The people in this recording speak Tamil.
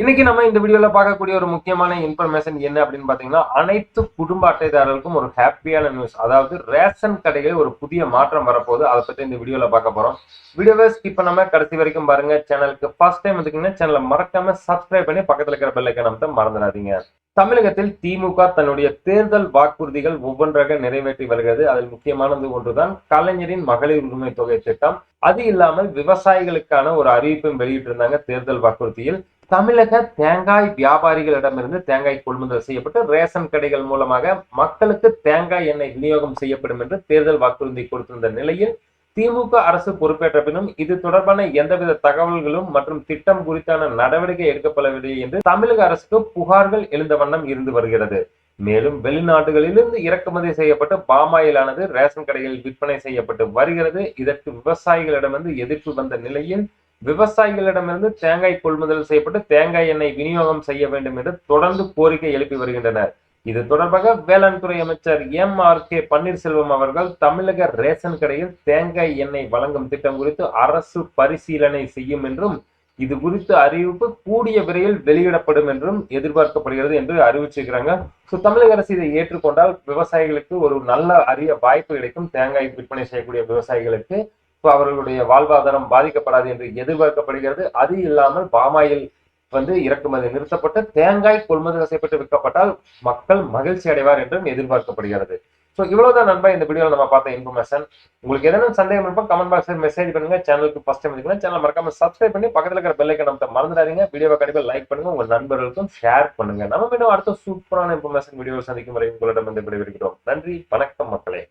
இன்னைக்கு நம்ம இந்த வீடியோல பார்க்கக்கூடிய ஒரு முக்கியமான இன்ஃபர்மேஷன் என்ன அப்படின்னு பாத்தீங்கன்னா அனைத்து குடும்ப அட்டைதாரர்களுக்கும் ஒரு ஹாப்பியான நியூஸ் அதாவது ரேஷன் கடைகளில் ஒரு புதிய மாற்றம் வரப்போகுது. அதை பத்தி இந்த வீடியோல பார்க்க போறோம். வீடியோவை ஸ்கிப் பண்ணாம கடைசி வரைக்கும் பாருங்க. சேனலுக்கு ஃபர்ஸ்ட் டைம் வந்துட்டீங்கன்னா சேனலை மறக்காம சப்ஸ்கிரைப் பண்ணி பக்கத்துல இருக்கிற பெல் மறந்துடாதீங்க. தமிழகத்தில் திமுக தன்னுடைய தேர்தல் வாக்குறுதிகள் ஒவ்வொன்றாக நிறைவேற்றி வருகிறது. அதில் முக்கியமானது ஒன்றுதான் கலைஞரின் மகளிர் உரிமை தொகை திட்டம். அது இல்லாமல் விவசாயிகளுக்கான ஒரு அறிவிப்பும் வெளியிட்டிருந்தாங்க தேர்தல் வாக்குறுதியில். தமிழக தேங்காய் வியாபாரிகளிடமிருந்து தேங்காய் கொள்முதல் செய்யப்பட்டு ரேஷன் கடைகள் மூலமாக மக்களுக்கு தேங்காய் எண்ணெய் விநியோகம் செய்யப்படும் என்று தேர்தல் வாக்குறுதி கொடுத்திருந்த நிலையில் திமுக அரசு பொறுப்பேற்ற பின்னும் இது தொடர்பான எந்தவித தகவல்களும் மற்றும் திட்டம் குறித்தான நடவடிக்கை எடுக்கப்படவில்லை என்று தமிழக அரசுக்கு புகார்கள் எழுந்த வண்ணம் இருந்து வருகிறது. மேலும் வெளிநாடுகளிலிருந்து இறக்குமதி செய்யப்பட்டு பாமாயிலானது ரேஷன் கடைகளில் விற்பனை செய்யப்பட்டு வருகிறது. இதற்கு விவசாயிகளிடமிருந்து எதிர்ப்பு வந்த நிலையில் விவசாயிகளிடமிருந்து தேங்காய் கொள்முதல் செய்யப்பட்டு தேங்காய் எண்ணெய் விநியோகம் செய்ய வேண்டும் என்று தொடர்ந்து கோரிக்கை எழுப்பி வருகின்றனர். இது தொடர்பாக வேளாண் துறை அமைச்சர் எம் ஆர் கே பன்னீர்செல்வம் அவர்கள் தமிழக ரேஷன் கடையில் தேங்காய் எண்ணெய் வழங்கும் திட்டம் குறித்து அரசு பரிசீலனை செய்யும் என்றும் இது குறித்து அறிவிப்பு கூடிய விரைவில் வெளியிடப்படும் என்றும் எதிர்பார்க்கப்படுகிறது என்று அறிவிச்சிருக்கிறாங்க. ஸோ தமிழக அரசு இதை ஏற்றுக்கொண்டால் விவசாயிகளுக்கு ஒரு நல்ல அரிய வாய்ப்பு கிடைக்கும். தேங்காய் விற்பனை செய்யக்கூடிய விவசாயிகளுக்கு அவர்களுடைய வாழ்வாதாரம் பாதிக்கப்படாது என்று எதிர்பார்க்கப்படுகிறது. அது இல்லாமல் பாமாயில் வந்து இறக்குமதி நிறுத்தப்பட்டு தேங்காய் கொள்முதல் செய்யப்பட்டு விற்கப்பட்டால் மக்கள் மகிழ்ச்சி அடைவார் என்றும் எதிர்பார்க்கப்படுகிறது. ஸோ இவ்வளவுதான் நண்பா இந்த வீடியோவில் நம்ம பார்த்த இன்ஃபர்மேஷன் உங்களுக்கு எதனா சந்தேகம் இருப்போம் கமெண்ட் பாக்ஸில் மெசேஜ் பண்ணுங்க. சேனலுக்கு ஃபர்ஸ்ட் டைம் இருக்கீங்கன்னா சேனல் மறக்காம சப்ஸ்கிரைப் பண்ணி பக்கத்தில் இருக்கிற பெல்லைக்கன் நம்ம மறந்துடாதீங்க. வீடியோவை கண்டிப்பாக லைக் பண்ணுங்க. உங்கள் நண்பர்களுக்கும் ஷேர் பண்ணுங்க. நம்ம இன்னும் அடுத்த சூப்பரான இன்ஃபர்மேஷன் வீடியோ சந்திக்கும் வரை உங்களிடம் வந்து விடைபெறுகிறோம். நன்றி வணக்கம் மக்களே.